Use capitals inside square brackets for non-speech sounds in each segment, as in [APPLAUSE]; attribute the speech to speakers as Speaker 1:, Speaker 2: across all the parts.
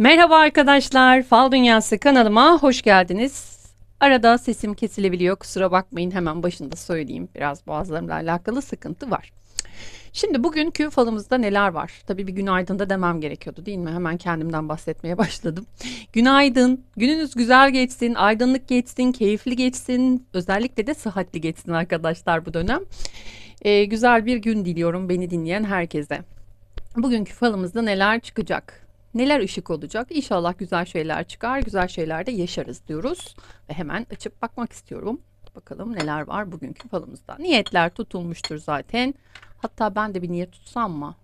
Speaker 1: Merhaba arkadaşlar, Fal Dünyası kanalıma hoş geldiniz. Arada sesim kesilebiliyor, kusura bakmayın hemen başında söyleyeyim. Biraz boğazlarımla alakalı sıkıntı var. Şimdi bugünkü falımızda neler var? Tabii bir günaydın da demem gerekiyordu değil mi? Hemen kendimden bahsetmeye başladım. Günaydın, gününüz güzel geçsin, aydınlık geçsin, keyifli geçsin, özellikle de sıhhatli geçsin arkadaşlar bu dönem. Ee, güzel bir gün diliyorum beni dinleyen herkese. Bugünkü falımızda neler çıkacak? Neler ışık olacak? İnşallah güzel şeyler çıkar, güzel şeyler de yaşarız diyoruz. Ve hemen açıp bakmak istiyorum. Bakalım neler var bugünkü falımızda. Niyetler tutulmuştur zaten. Hatta ben de bir niyet tutsam mı?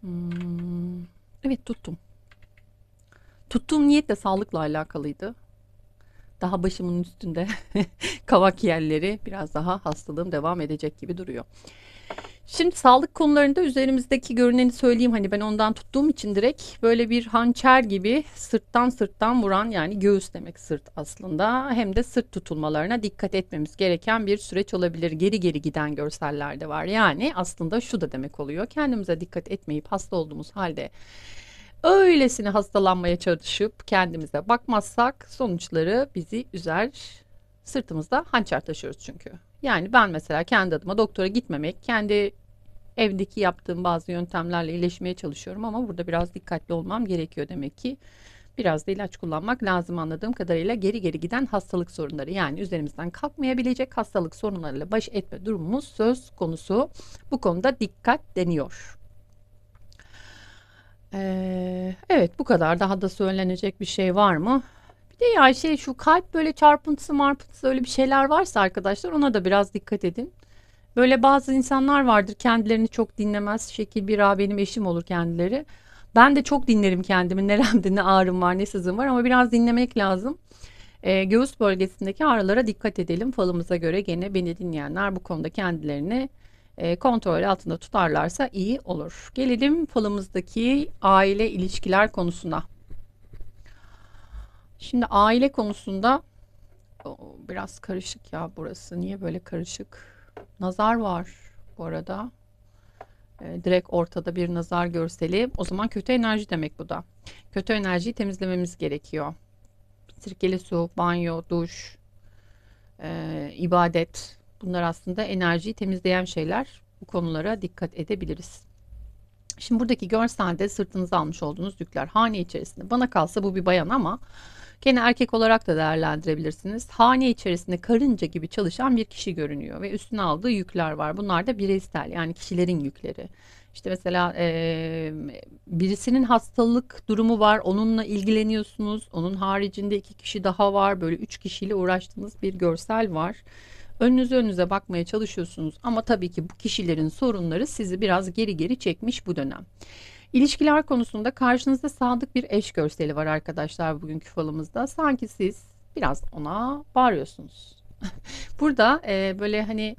Speaker 1: Hmm, evet tuttum. Tuttuğum niyet de sağlıkla alakalıydı. Daha başımın üstünde [LAUGHS] kavak yerleri biraz daha hastalığım devam edecek gibi duruyor. Şimdi sağlık konularında üzerimizdeki görüneni söyleyeyim hani ben ondan tuttuğum için direkt böyle bir hançer gibi sırttan sırttan vuran yani göğüs demek sırt aslında hem de sırt tutulmalarına dikkat etmemiz gereken bir süreç olabilir. Geri geri giden görseller de var. Yani aslında şu da demek oluyor. Kendimize dikkat etmeyip hasta olduğumuz halde öylesine hastalanmaya çalışıp kendimize bakmazsak sonuçları bizi üzer. Sırtımızda hançer taşıyoruz çünkü. Yani ben mesela kendi adıma doktora gitmemek, kendi evdeki yaptığım bazı yöntemlerle iyileşmeye çalışıyorum ama burada biraz dikkatli olmam gerekiyor demek ki. Biraz da ilaç kullanmak lazım anladığım kadarıyla geri geri giden hastalık sorunları yani üzerimizden kalkmayabilecek hastalık sorunlarıyla baş etme durumumuz söz konusu. Bu konuda dikkat deniyor. Ee, evet bu kadar daha da söylenecek bir şey var mı? Bir de ya şey şu kalp böyle çarpıntısı marpıntısı öyle bir şeyler varsa arkadaşlar ona da biraz dikkat edin. Böyle bazı insanlar vardır kendilerini çok dinlemez. Şekil bir a benim eşim olur kendileri. Ben de çok dinlerim kendimi. Neremde [LAUGHS] ne ağrım var ne sızım var ama biraz dinlemek lazım. E, göğüs bölgesindeki ağrılara dikkat edelim. Falımıza göre gene beni dinleyenler bu konuda kendilerini e, kontrol altında tutarlarsa iyi olur. Gelelim falımızdaki aile ilişkiler konusuna. Şimdi aile konusunda o, biraz karışık ya burası. Niye böyle karışık? Nazar var bu arada. E, direkt ortada bir nazar görseli. O zaman kötü enerji demek bu da. Kötü enerjiyi temizlememiz gerekiyor. Sirkeli su, banyo, duş, e, ibadet. Bunlar aslında enerjiyi temizleyen şeyler. Bu konulara dikkat edebiliriz. Şimdi buradaki görselde sırtınıza almış olduğunuz yükler hane içerisinde. Bana kalsa bu bir bayan ama Gene erkek olarak da değerlendirebilirsiniz. Hane içerisinde karınca gibi çalışan bir kişi görünüyor ve üstüne aldığı yükler var. Bunlar da bireysel yani kişilerin yükleri. İşte mesela e, birisinin hastalık durumu var onunla ilgileniyorsunuz. Onun haricinde iki kişi daha var böyle üç kişiyle uğraştığınız bir görsel var. Önünüze önünüze bakmaya çalışıyorsunuz ama tabii ki bu kişilerin sorunları sizi biraz geri geri çekmiş bu dönem. İlişkiler konusunda karşınızda sadık bir eş görseli var arkadaşlar bugünkü falımızda. Sanki siz biraz ona bağırıyorsunuz. [LAUGHS] Burada e, böyle hani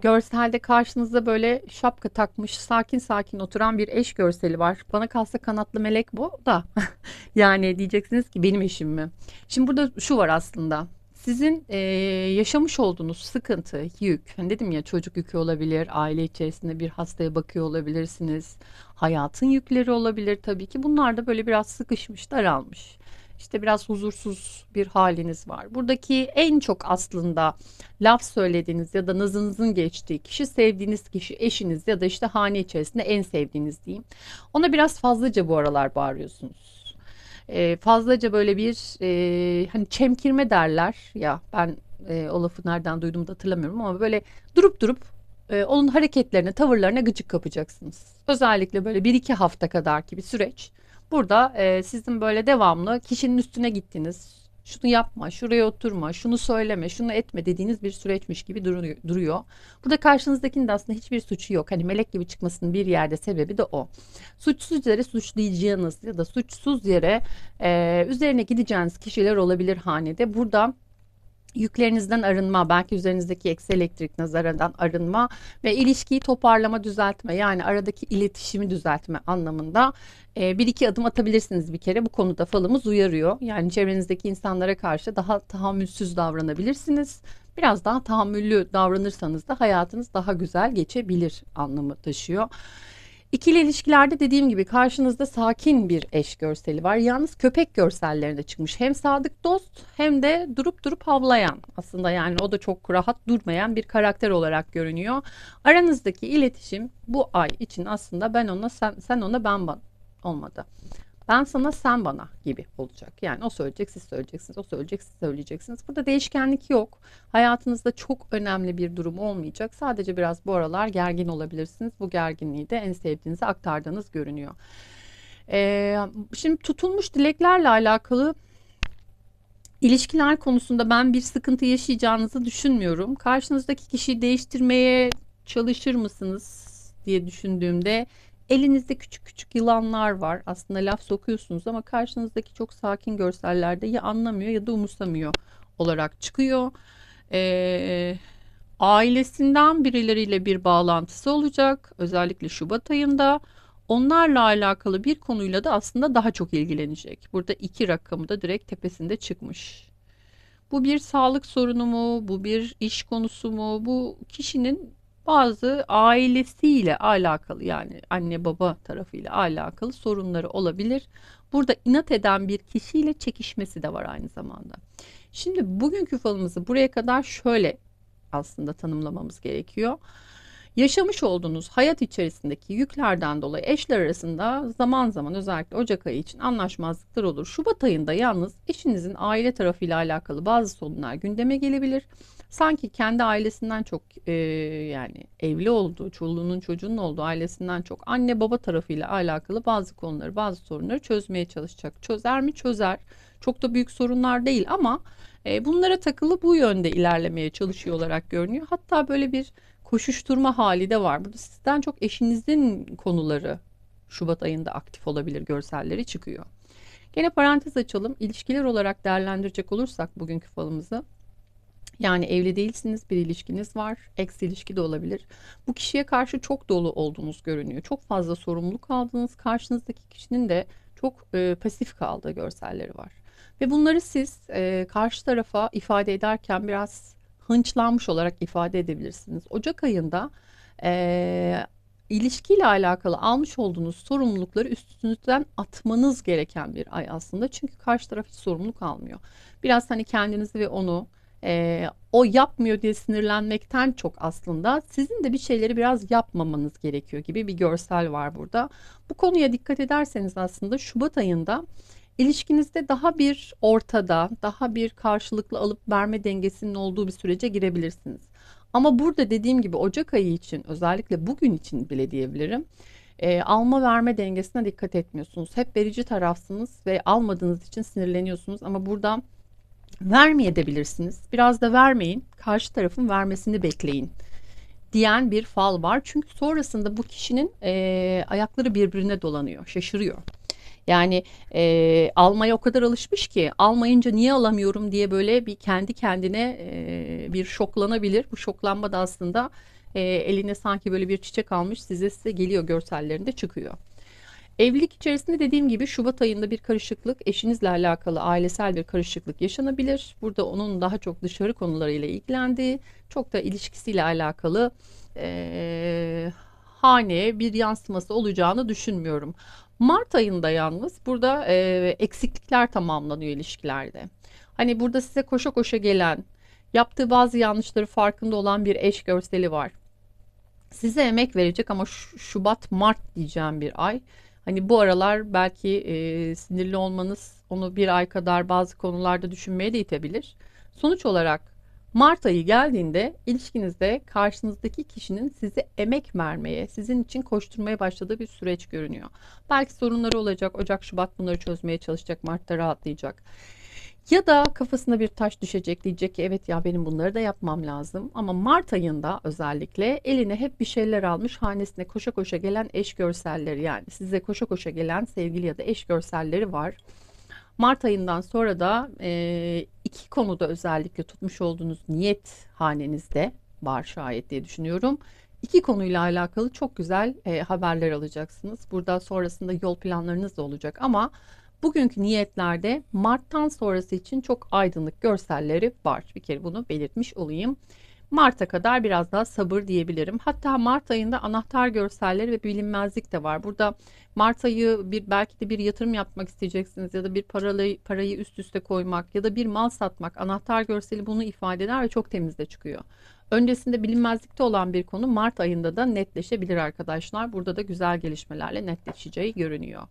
Speaker 1: görselde karşınızda böyle şapka takmış sakin sakin oturan bir eş görseli var. Bana kalsa kanatlı melek bu da. [LAUGHS] yani diyeceksiniz ki benim eşim mi? Şimdi burada şu var aslında sizin e, yaşamış olduğunuz sıkıntı, yük, hani dedim ya çocuk yükü olabilir, aile içerisinde bir hastaya bakıyor olabilirsiniz, hayatın yükleri olabilir tabii ki. Bunlar da böyle biraz sıkışmış, daralmış. İşte biraz huzursuz bir haliniz var. Buradaki en çok aslında laf söylediğiniz ya da nazınızın geçtiği kişi sevdiğiniz kişi, eşiniz ya da işte hane içerisinde en sevdiğiniz diyeyim. Ona biraz fazlaca bu aralar bağırıyorsunuz e, fazlaca böyle bir e, hani çemkirme derler ya ben e, o lafı nereden duyduğumu da hatırlamıyorum ama böyle durup durup e, onun hareketlerine tavırlarına gıcık kapacaksınız. Özellikle böyle bir iki hafta kadar ki bir süreç. Burada e, sizin böyle devamlı kişinin üstüne gittiniz şunu yapma, şuraya oturma, şunu söyleme, şunu etme dediğiniz bir süreçmiş gibi duruyor. Burada karşınızdakinin de aslında hiçbir suçu yok. Hani melek gibi çıkmasının bir yerde sebebi de o. Suçsuz yere suçlayacağınız ya da suçsuz yere e, üzerine gideceğiniz kişiler olabilir hanede. Burada yüklerinizden arınma, belki üzerinizdeki eksi elektrik nazarından arınma ve ilişkiyi toparlama, düzeltme yani aradaki iletişimi düzeltme anlamında e, bir iki adım atabilirsiniz bir kere. Bu konuda falımız uyarıyor. Yani çevrenizdeki insanlara karşı daha tahammülsüz davranabilirsiniz. Biraz daha tahammüllü davranırsanız da hayatınız daha güzel geçebilir anlamı taşıyor. İkili ilişkilerde dediğim gibi karşınızda sakin bir eş görseli var. Yalnız köpek görsellerinde çıkmış. Hem sadık dost hem de durup durup havlayan. Aslında yani o da çok rahat durmayan bir karakter olarak görünüyor. Aranızdaki iletişim bu ay için aslında ben ona sen, sen ona ben bana olmadı. Ben sana sen bana gibi olacak. Yani o söyleyecek siz söyleyeceksiniz. O söyleyecek siz söyleyeceksiniz. Burada değişkenlik yok. Hayatınızda çok önemli bir durum olmayacak. Sadece biraz bu aralar gergin olabilirsiniz. Bu gerginliği de en sevdiğinize aktardığınız görünüyor. Ee, şimdi tutulmuş dileklerle alakalı ilişkiler konusunda ben bir sıkıntı yaşayacağınızı düşünmüyorum. Karşınızdaki kişiyi değiştirmeye çalışır mısınız diye düşündüğümde Elinizde küçük küçük yılanlar var. Aslında laf sokuyorsunuz ama karşınızdaki çok sakin görsellerde ya anlamıyor ya da umursamıyor olarak çıkıyor. Ee, ailesinden birileriyle bir bağlantısı olacak. Özellikle Şubat ayında. Onlarla alakalı bir konuyla da aslında daha çok ilgilenecek. Burada iki rakamı da direkt tepesinde çıkmış. Bu bir sağlık sorunu mu? Bu bir iş konusu mu? Bu kişinin bazı ailesiyle alakalı yani anne baba tarafıyla alakalı sorunları olabilir. Burada inat eden bir kişiyle çekişmesi de var aynı zamanda. Şimdi bugünkü falımızı buraya kadar şöyle aslında tanımlamamız gerekiyor. Yaşamış olduğunuz hayat içerisindeki yüklerden dolayı eşler arasında zaman zaman özellikle Ocak ayı için anlaşmazlıklar olur. Şubat ayında yalnız eşinizin aile tarafıyla alakalı bazı sorunlar gündeme gelebilir. Sanki kendi ailesinden çok e, yani evli olduğu, çoluğunun çocuğunun olduğu ailesinden çok anne baba tarafıyla alakalı bazı konuları, bazı sorunları çözmeye çalışacak. Çözer mi? Çözer. Çok da büyük sorunlar değil ama e, bunlara takılı bu yönde ilerlemeye çalışıyor olarak görünüyor. Hatta böyle bir koşuşturma hali de var. Burada sizden çok eşinizin konuları Şubat ayında aktif olabilir görselleri çıkıyor. Gene parantez açalım. İlişkiler olarak değerlendirecek olursak bugünkü falımızı yani evli değilsiniz, bir ilişkiniz var, ex ilişki de olabilir. Bu kişiye karşı çok dolu olduğunuz görünüyor. Çok fazla sorumluluk aldınız. Karşınızdaki kişinin de çok e, pasif kaldığı görselleri var. Ve bunları siz e, karşı tarafa ifade ederken biraz hınçlanmış olarak ifade edebilirsiniz. Ocak ayında e, ilişkiyle alakalı almış olduğunuz sorumlulukları üstünüzden atmanız gereken bir ay aslında. Çünkü karşı taraf hiç sorumluluk almıyor. Biraz hani kendinizi ve onu e, o yapmıyor diye sinirlenmekten çok aslında sizin de bir şeyleri biraz yapmamanız gerekiyor gibi bir görsel var burada. Bu konuya dikkat ederseniz aslında Şubat ayında ilişkinizde daha bir ortada, daha bir karşılıklı alıp verme dengesinin olduğu bir sürece girebilirsiniz. Ama burada dediğim gibi Ocak ayı için özellikle bugün için bile diyebilirim. E, alma verme dengesine dikkat etmiyorsunuz. Hep verici tarafsınız ve almadığınız için sinirleniyorsunuz. Ama burada vermeyebilirsiniz. Biraz da vermeyin. Karşı tarafın vermesini bekleyin diyen bir fal var. Çünkü sonrasında bu kişinin e, ayakları birbirine dolanıyor, şaşırıyor. Yani e, almaya o kadar alışmış ki almayınca niye alamıyorum diye böyle bir kendi kendine e, bir şoklanabilir. Bu şoklanma da aslında e, eline sanki böyle bir çiçek almış size size geliyor görsellerinde çıkıyor. Evlilik içerisinde dediğim gibi Şubat ayında bir karışıklık, eşinizle alakalı ailesel bir karışıklık yaşanabilir. Burada onun daha çok dışarı konularıyla ilgilendiği, çok da ilişkisiyle alakalı e, haneye bir yansıması olacağını düşünmüyorum. Mart ayında yalnız burada e, eksiklikler tamamlanıyor ilişkilerde. Hani burada size koşa koşa gelen, yaptığı bazı yanlışları farkında olan bir eş görseli var. Size emek verecek ama Şubat Mart diyeceğim bir ay. Hani bu aralar belki e, sinirli olmanız onu bir ay kadar bazı konularda düşünmeye de itebilir. Sonuç olarak Mart ayı geldiğinde ilişkinizde karşınızdaki kişinin size emek vermeye, sizin için koşturmaya başladığı bir süreç görünüyor. Belki sorunları olacak. Ocak, Şubat bunları çözmeye çalışacak. Mart'ta rahatlayacak. Ya da kafasına bir taş düşecek diyecek ki evet ya benim bunları da yapmam lazım. Ama Mart ayında özellikle eline hep bir şeyler almış hanesine koşa koşa gelen eş görselleri yani size koşa koşa gelen sevgili ya da eş görselleri var. Mart ayından sonra da e, iki konuda özellikle tutmuş olduğunuz niyet hanenizde var şayet diye düşünüyorum. İki konuyla alakalı çok güzel e, haberler alacaksınız. Burada sonrasında yol planlarınız da olacak ama Bugünkü niyetlerde Mart'tan sonrası için çok aydınlık görselleri var. Bir kere bunu belirtmiş olayım. Mart'a kadar biraz daha sabır diyebilirim. Hatta Mart ayında anahtar görselleri ve bilinmezlik de var. Burada Mart ayı bir belki de bir yatırım yapmak isteyeceksiniz ya da bir paralı, parayı üst üste koymak ya da bir mal satmak. Anahtar görseli bunu ifade eder ve çok temiz de çıkıyor. Öncesinde bilinmezlikte olan bir konu Mart ayında da netleşebilir arkadaşlar. Burada da güzel gelişmelerle netleşeceği görünüyor.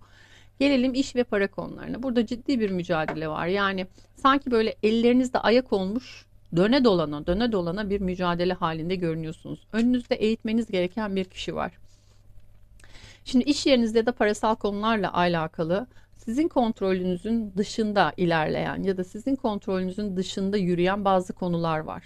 Speaker 1: Gelelim iş ve para konularına. Burada ciddi bir mücadele var. Yani sanki böyle ellerinizde ayak olmuş döne dolana döne dolana bir mücadele halinde görünüyorsunuz. Önünüzde eğitmeniz gereken bir kişi var. Şimdi iş yerinizde de parasal konularla alakalı sizin kontrolünüzün dışında ilerleyen ya da sizin kontrolünüzün dışında yürüyen bazı konular var.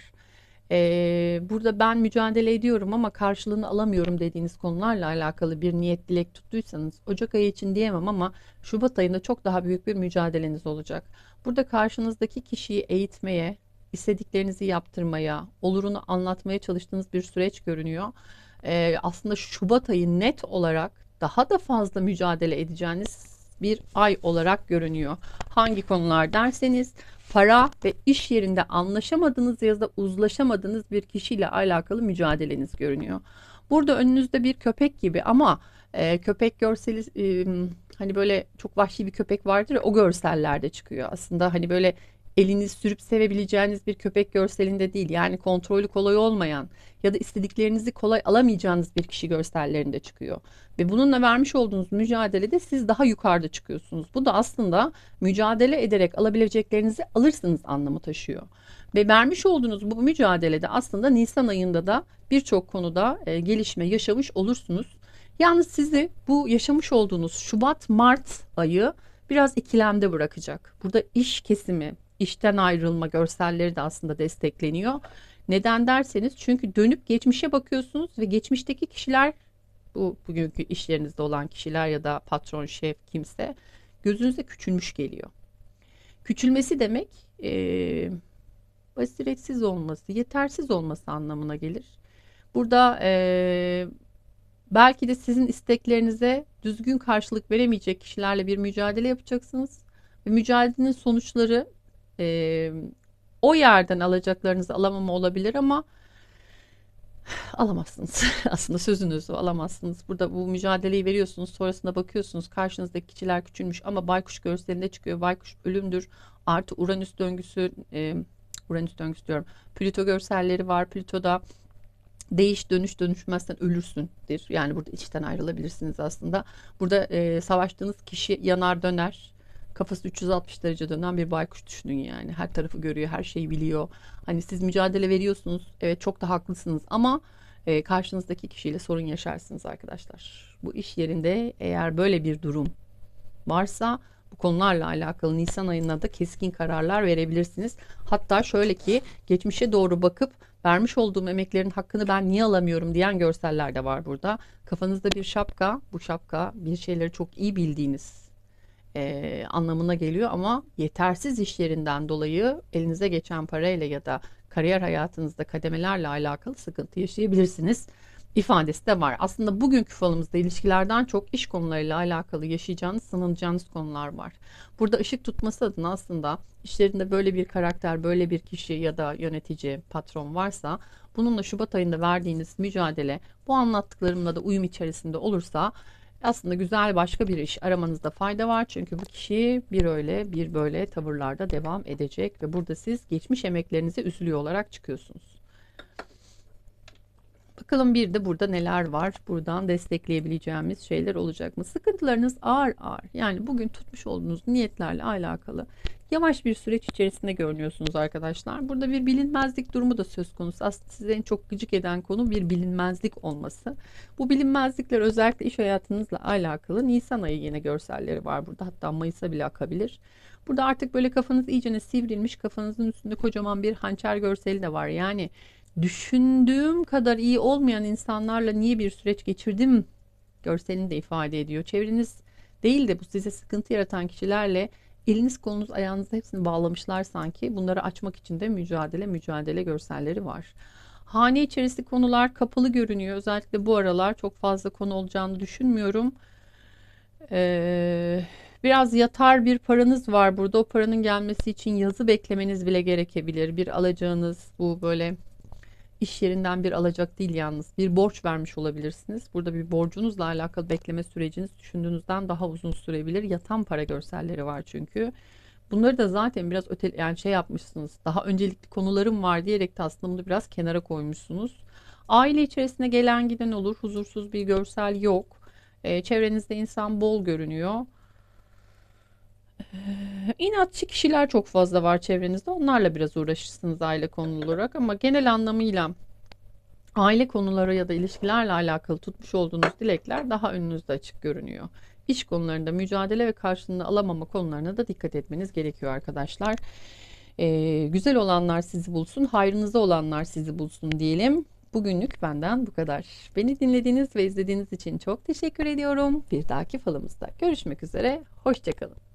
Speaker 1: Ee, burada ben mücadele ediyorum ama karşılığını alamıyorum dediğiniz konularla alakalı bir niyet dilek tuttuysanız Ocak ayı için diyemem ama Şubat ayında çok daha büyük bir mücadeleniz olacak. Burada karşınızdaki kişiyi eğitmeye, istediklerinizi yaptırmaya, olurunu anlatmaya çalıştığınız bir süreç görünüyor. Ee, aslında Şubat ayı net olarak daha da fazla mücadele edeceğiniz bir ay olarak görünüyor. Hangi konular derseniz para ve iş yerinde anlaşamadığınız ya da uzlaşamadığınız bir kişiyle alakalı mücadeleniz görünüyor. Burada önünüzde bir köpek gibi ama e, köpek görseli e, hani böyle çok vahşi bir köpek vardır ya o görsellerde çıkıyor. Aslında hani böyle eliniz sürüp sevebileceğiniz bir köpek görselinde değil. Yani kontrolü kolay olmayan ya da istediklerinizi kolay alamayacağınız bir kişi görsellerinde çıkıyor. Ve bununla vermiş olduğunuz mücadelede siz daha yukarıda çıkıyorsunuz. Bu da aslında mücadele ederek alabileceklerinizi alırsınız anlamı taşıyor. Ve vermiş olduğunuz bu mücadelede aslında Nisan ayında da birçok konuda e, gelişme yaşamış olursunuz. Yalnız sizi bu yaşamış olduğunuz Şubat-Mart ayı biraz ikilemde bırakacak. Burada iş kesimi, işten ayrılma görselleri de aslında destekleniyor. Neden derseniz çünkü dönüp geçmişe bakıyorsunuz ve geçmişteki kişiler bu bugünkü işlerinizde olan kişiler ya da patron, şef kimse gözünüze küçülmüş geliyor. Küçülmesi demek e, basiretsiz olması, yetersiz olması anlamına gelir. Burada e, belki de sizin isteklerinize düzgün karşılık veremeyecek kişilerle bir mücadele yapacaksınız. Ve mücadelenin sonuçları e, o yerden alacaklarınızı alamama olabilir ama alamazsınız. [LAUGHS] Aslında sözünüzü alamazsınız. Burada bu mücadeleyi veriyorsunuz. Sonrasında bakıyorsunuz karşınızdaki kişiler küçülmüş ama baykuş görselinde çıkıyor. Baykuş ölümdür. Artı Uranüs döngüsü e, Uranüs döngüsü diyorum. Plüto görselleri var. Plüto'da değiş dönüş dönüşmezsen ölürsündür. Yani burada içten ayrılabilirsiniz aslında. Burada e, savaştığınız kişi yanar döner kafası 360 derece dönen bir baykuş düşünün yani. Her tarafı görüyor, her şeyi biliyor. Hani siz mücadele veriyorsunuz. Evet çok da haklısınız ama e, karşınızdaki kişiyle sorun yaşarsınız arkadaşlar. Bu iş yerinde eğer böyle bir durum varsa bu konularla alakalı Nisan ayında da keskin kararlar verebilirsiniz. Hatta şöyle ki geçmişe doğru bakıp vermiş olduğum emeklerin hakkını ben niye alamıyorum diyen görseller de var burada. Kafanızda bir şapka, bu şapka bir şeyleri çok iyi bildiğiniz e, anlamına geliyor ama yetersiz işlerinden dolayı elinize geçen parayla ya da kariyer hayatınızda kademelerle alakalı sıkıntı yaşayabilirsiniz ifadesi de var. Aslında bugünkü falımızda ilişkilerden çok iş konularıyla alakalı yaşayacağınız, sınanacağınız konular var. Burada ışık tutması adına aslında işlerinde böyle bir karakter, böyle bir kişi ya da yönetici, patron varsa bununla Şubat ayında verdiğiniz mücadele bu anlattıklarımla da uyum içerisinde olursa aslında güzel başka bir iş aramanızda fayda var. Çünkü bu kişi bir öyle bir böyle tavırlarda devam edecek ve burada siz geçmiş emeklerinize üzülüyor olarak çıkıyorsunuz. Bakalım bir de burada neler var? Buradan destekleyebileceğimiz şeyler olacak mı? Sıkıntılarınız ağır ağır. Yani bugün tutmuş olduğunuz niyetlerle alakalı yavaş bir süreç içerisinde görünüyorsunuz arkadaşlar. Burada bir bilinmezlik durumu da söz konusu. Aslında size en çok gıcık eden konu bir bilinmezlik olması. Bu bilinmezlikler özellikle iş hayatınızla alakalı. Nisan ayı yine görselleri var burada. Hatta Mayıs'a bile akabilir. Burada artık böyle kafanız iyicene sivrilmiş. Kafanızın üstünde kocaman bir hançer görseli de var. Yani düşündüğüm kadar iyi olmayan insanlarla niye bir süreç geçirdim görselini de ifade ediyor. Çevreniz değil de bu size sıkıntı yaratan kişilerle eliniz kolunuz ayağınız hepsini bağlamışlar sanki. Bunları açmak için de mücadele mücadele görselleri var. Hane içerisi konular kapalı görünüyor. Özellikle bu aralar çok fazla konu olacağını düşünmüyorum. Ee, biraz yatar bir paranız var burada. O paranın gelmesi için yazı beklemeniz bile gerekebilir. Bir alacağınız bu böyle İş yerinden bir alacak değil yalnız. Bir borç vermiş olabilirsiniz. Burada bir borcunuzla alakalı bekleme süreciniz düşündüğünüzden daha uzun sürebilir. Yatan para görselleri var çünkü. Bunları da zaten biraz öte yani şey yapmışsınız. Daha öncelikli konularım var diyerek de aslında bunu biraz kenara koymuşsunuz. Aile içerisine gelen giden olur. Huzursuz bir görsel yok. Ee, çevrenizde insan bol görünüyor. İnatçı kişiler çok fazla var çevrenizde. Onlarla biraz uğraşırsınız aile konu olarak ama genel anlamıyla aile konuları ya da ilişkilerle alakalı tutmuş olduğunuz dilekler daha önünüzde açık görünüyor. İş konularında mücadele ve karşılığını alamama konularına da dikkat etmeniz gerekiyor arkadaşlar. Ee, güzel olanlar sizi bulsun, hayrınıza olanlar sizi bulsun diyelim. Bugünlük benden bu kadar. Beni dinlediğiniz ve izlediğiniz için çok teşekkür ediyorum. Bir dahaki falımızda görüşmek üzere. Hoşçakalın.